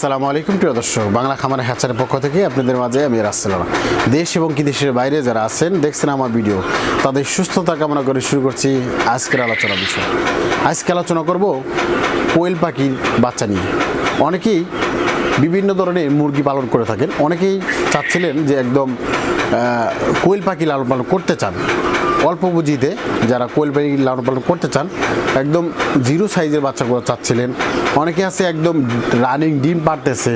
আসসালামু আলাইকুম, প্রিয় দর্শক। বাংলা খামার হ্যাচারের পক্ষ থেকে আপনাদের মাঝে আমি রাসেলাম দেশ এবং কি দেশের বাইরে যারা আছেন, দেখছেন আমার ভিডিও, তাদের সুস্থতা কামনা করে শুরু করছি আজকের আলোচনা বিষয়। আজকে আলোচনা করব কোয়েল পাখির বাচ্চা নিয়ে। অনেকেই বিভিন্ন ধরনের মুরগি পালন করে থাকেন। অনেকেই চাচ্ছিলেন যে একদম কোয়েল পাখি লালন পালন করতে চান। অল্প পুঁজিতে যারা কোয়েল পাখি লালন পালন করতে চান, একদম জিরো সাইজের বাচ্চাগুলো চাচ্ছিলেন। অনেকে আছে একদম রানিং ডিম পারতেছে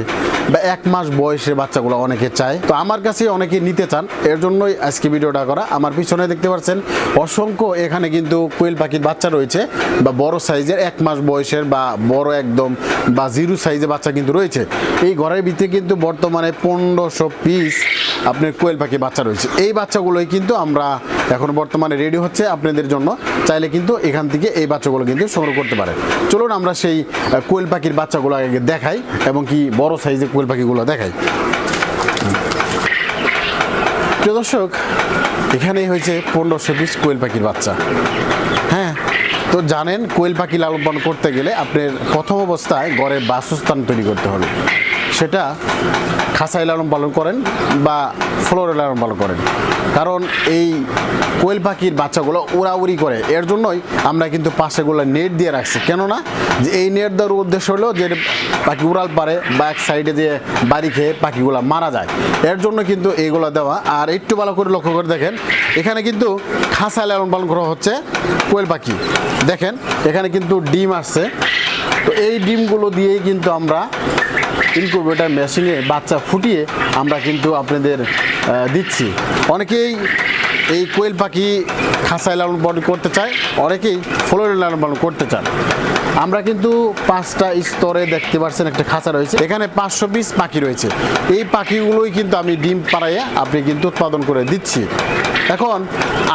বা এক মাস বয়সের বাচ্চাগুলো অনেকে চায়। তো আমার কাছে অনেকে নিতে চান। এর জন্যই আজকে ভিডিওটা করা। আমার পিছনে দেখতে পাচ্ছেন, অসংখ্য এখানে কিন্তু কোয়েল পাখির বাচ্চা রয়েছে বা বড় সাইজের এক মাস বয়সের বা বড় একদম বা জিরো সাইজের বাচ্চা কিন্তু রয়েছে। এই ঘরের ভিতরে কিন্তু বর্তমানে পনেরোশো পিস আপনার কোয়েল পাখি বাচ্চা রয়েছে। এই বাচ্চাগুলোই কিন্তু আমরা এখন বর্তমানে রেডি হচ্ছে আপনাদের জন্য। চাইলে কিন্তু এখান থেকে এই বাচ্চাগুলো কিন্তু সংগ্রহ করতে পারেন। চলুন আমরা সেই কোয়েল পাখির বাচ্চাগুলো আগে দেখাই এবং কি বড় সাইজের কোয়েল পাখিগুলো দেখাই। প্রিয় দর্শক, এখানেই হয়েছে পনেরোশো পিস কোয়েল পাখির বাচ্চা। হ্যাঁ তো জানেন কোয়েল পাখি লালন করতে গেলে আপনার প্রথম অবস্থায় ঘরে বাসস্থান তৈরি করতে হবে। সেটা খাসাই লালন পালন করেন বা ফ্লোরে লালন পালন করেন। কারণ এই কোয়েল পাখির বাচ্চাগুলো উড়াউড়ি করে, এর জন্যই আমরা কিন্তু পাশেগুলো নেট দিয়ে রাখছি। কেননা যে এই নেট দেওয়ার উদ্দেশ্য হলো যে পাখি উড়াল পারে বা এক সাইডে যে বাড়ি খেয়ে পাখিগুলো মারা যায়। এর জন্য কিন্তু এইগুলো দেওয়া। আর একটু ভালো করে লক্ষ্য করে দেখেন, এখানে কিন্তু খাসায় লালন পালন করা হচ্ছে কোয়েল পাখি। দেখেন, এখানে কিন্তু ডিম আসছে। তো এই ডিমগুলো দিয়েই কিন্তু আমরা ইনকিউবেটার মেশিনে বাচ্চা ফুটিয়ে আমরা কিন্তু আপনাদের দিচ্ছি। অনেকেই এই কোয়েল পাখি খাঁচায় লালন পালন করতে চায়, অনেকেই ফ্লোরে লালন পালন করতে চান। আমরা কিন্তু পাঁচটা স্তরে দেখতে পাচ্ছেন একটা খাঁচা রয়েছে। এখানে পাঁচশো পিস পাখি রয়েছে। এই পাখিগুলোই কিন্তু আমি ডিম পাড়াইয়ে আপনি কিন্তু উৎপাদন করে দিচ্ছি। এখন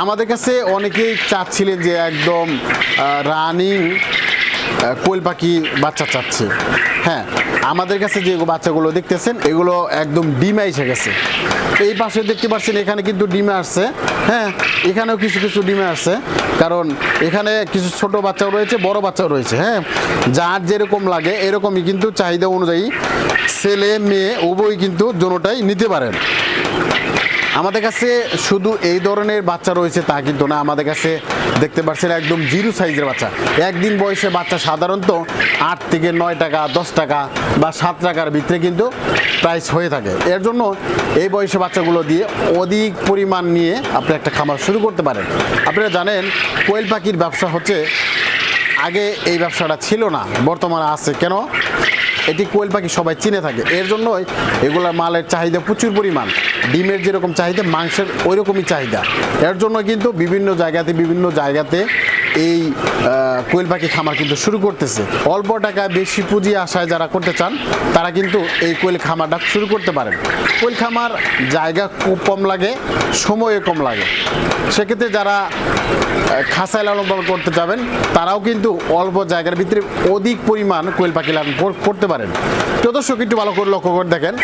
আমাদের কাছে অনেকেই চাচ্ছিলেন যে একদম রানিং কোয়েল পাখি বাচ্চা চাচ্ছে। হ্যাঁ আমাদের কাছে যে বাচ্চাগুলো দেখতেছেন, এগুলো একদম ডিমে এসে গেছে। এই পাশে দেখতে পাচ্ছেন, এখানে কিন্তু ডিমে আসছে। হ্যাঁ এখানেও কিছু কিছু ডিমে আসছে। কারণ এখানে কিছু ছোট বাচ্চাও রয়েছে, বড় বাচ্চাও রয়েছে। হ্যাঁ যার যেরকম লাগে, এরকমই কিন্তু চাহিদা অনুযায়ী ছেলে, মেয়ে উভয় কিন্তু দোনোটাই নিতে পারেন। আমাদের কাছে শুধু এই ধরনের বাচ্চা রয়েছে তা কিন্তু না। আমাদের কাছে দেখতে পাচ্ছেন একদম জিরো সাইজের বাচ্চা। একদিন বয়সে বাচ্চা সাধারণত আট থেকে নয় টাকা, দশ টাকা বা সাত টাকার ভিতরে কিন্তু প্রাইস হয়ে থাকে। এর জন্য এই বয়সে বাচ্চাগুলো দিয়ে অধিক পরিমাণ নিয়ে আপনি একটা খামার শুরু করতে পারেন। আপনারা জানেন, কোয়েল পাখির ব্যবসা হচ্ছে, আগে এই ব্যবসাটা ছিল না, বর্তমানে আছে। কেন? এটি কোয়েল পাখি সবাই চিনে থাকে। এর জন্যই এগুলোর মালের চাহিদা প্রচুর পরিমাণ। ডিমের যেরকম চাহিদা, মাংসের ওই রকমই চাহিদা। এর জন্য কিন্তু বিভিন্ন জায়গাতে বিভিন্ন জায়গাতে এই কোয়েল পাখি খামার কিন্তু শুরু করতেছে। অল্প টাকায় বেশি পুঁজি আশায় যারা করতে চান, তারা কিন্তু এই কোয়েল খামারটা শুরু করতে পারেন। কোয়েল খামার জায়গা খুব কম লাগে, সময়ও কম লাগে। সেক্ষেত্রে যারা খাঁচায় লালন পালন করতে যাবেন, তারাও কিন্তু অল্প জায়গার ভিতরে অধিক পরিমাণ কোয়েল পাখি লালন করতে পারেন। তো দর্শক, একটু ভালো করে লক্ষ্য করে দেখেন।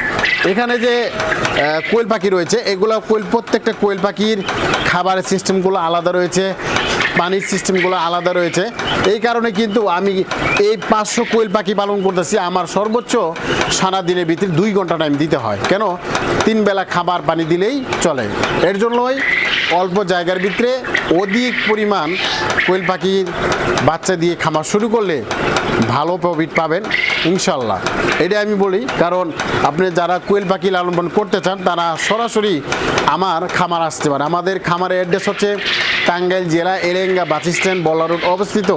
এখানে যে কোয়েল পাখি রয়েছে এগুলো কোয়েল, প্রত্যেকটা কোয়েল পাখির খাবারের সিস্টেমগুলো আলাদা রয়েছে। পানির সিস্টেমগুলো আলাদা রয়েছে। এই কারণে কিন্তু আমি এই পাঁচশো কোয়েল পাখি পালন করতেছি। আমার সর্বোচ্চ সারা দিনের ভিতরে দুই ঘণ্টা টাইম দিতে হয়। কেন? তিন বেলা খাবার পানি দিলেই চলে। এর জন্যই অল্প জায়গার ভিতরে অধিক পরিমাণ কোয়েল পাখির বাচ্চা দিয়ে খামার শুরু করলে ভালো প্রফিট পাবেন ইনশাল্লাহ এটা আমি বলি, কারণ আপনি যারা কোয়েল পাখি লালন করতে চান, তারা সরাসরি আমার খামার আসতে পারে। আমাদের খামারের অ্যাড্রেস হচ্ছে টাঙ্গাইল জেলা Elenga bus stand Balla road অবস্থিত।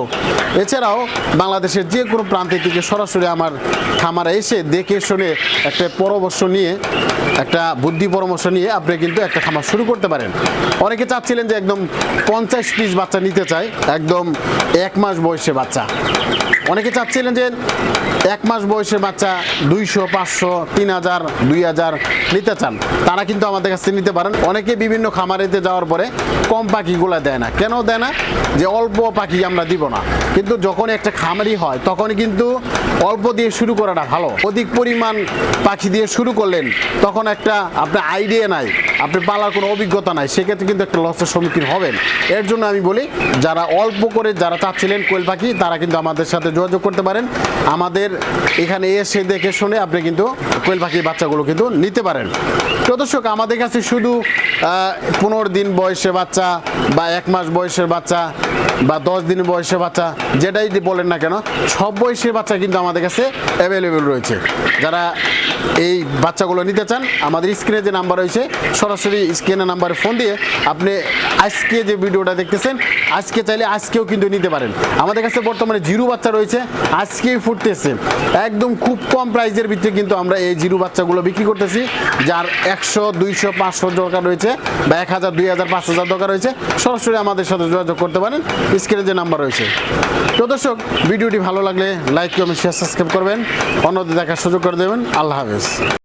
এছাড়াও বাংলাদেশের যে কোনো প্রান্তে থেকে সরাসরি আমার খামারে এসে দেখে শুনে একটা পরামর্শ নিয়ে, একটা বুদ্ধি পরামর্শ নিয়ে আপনি কিন্তু একটা খামার শুরু করতে পারেন। অনেকে চাচ্ছিলেন যে একদম পঞ্চাশ পিস বাচ্চা নিতে চাই একদম এক মাস বয়সে বাচ্চা। অনেকে চাচ্ছিলেন যে এক মাস বয়সের বাচ্চা দুইশো, পাঁচশো, তিন হাজার, দুই হাজার নিতে চান। তারা কিন্তু আমাদের কাছে নিতে পারেন। অনেকে বিভিন্ন খামারেতে যাওয়ার পরে কম পাখিগুলো দেয় না। কেন দেয় না? যে অল্প পাখি আমরা দিব না। কিন্তু যখন একটা খামারি হয়, তখন কিন্তু অল্প দিয়ে শুরু করাটা ভালো। অধিক পরিমাণ পাখি দিয়ে শুরু করলেন, তখন একটা আপনার আইডিয়া নাই, আপনি পালার কোনো অভিজ্ঞতা নাই, সেক্ষেত্রে কিন্তু একটা লসের সম্মুখীন হবেন। এর জন্য আমি বলি, যারা অল্প করে যারা চাচ্ছিলেন কোয়েল পাখি, তারা কিন্তু আমাদের সাথে যোগাযোগ করতে পারেন। আমাদের এখানে এসে দেখে শুনে আপনি কিন্তু কোয়েল পাখির বাচ্চাগুলো কিন্তু নিতে পারেন। তো দর্শক, আমাদের কাছে শুধু পনেরো দিন বয়সের বাচ্চা বা এক মাস বয়সের বাচ্চা বা দশ দিন বয়সের বাচ্চা, যেটাই বলেন না কেন, সব বয়সের বাচ্চা কিন্তু আমাদের কাছে অ্যাভেলেবেল রয়েছে। যারা এই বাচ্চাগুলো নিতে চান, আমাদের স্ক্রিনে যে নাম্বার রয়েছে, সরাসরি স্ক্রিনের নাম্বারে ফোন দিয়ে আপনি আজকে যে ভিডিওটা দেখতেছেন, আজকে চাইলে আজকেও কিন্তু নিতে পারেন। আমাদের কাছে বর্তমানে জিরো বাচ্চা রয়েছে, আজকেই ফুটতেছে। একদম খুব কম প্রাইজের ভিতরে কিন্তু আমরা এই জিরো বাচ্চাগুলো বিক্রি করতেছি, যার একশো, দুইশো, পাঁচশো দরকার রয়েছে বা এক হাজার, দুই হাজার, পাঁচ হাজার দরকার রয়েছে। সরাসরি আমাদের সাথে যোগাযোগ করতে পারেন, স্ক্রিনে যে নাম্বার রয়েছে। তো দর্শক, ভিডিওটি ভালো লাগলে লাইক, কমেন্ট শেয়ার সাবস্ক্রাইব করবেন। অন্যদের দেখার সুযোগ করে দেবেন। আল্লাহ others.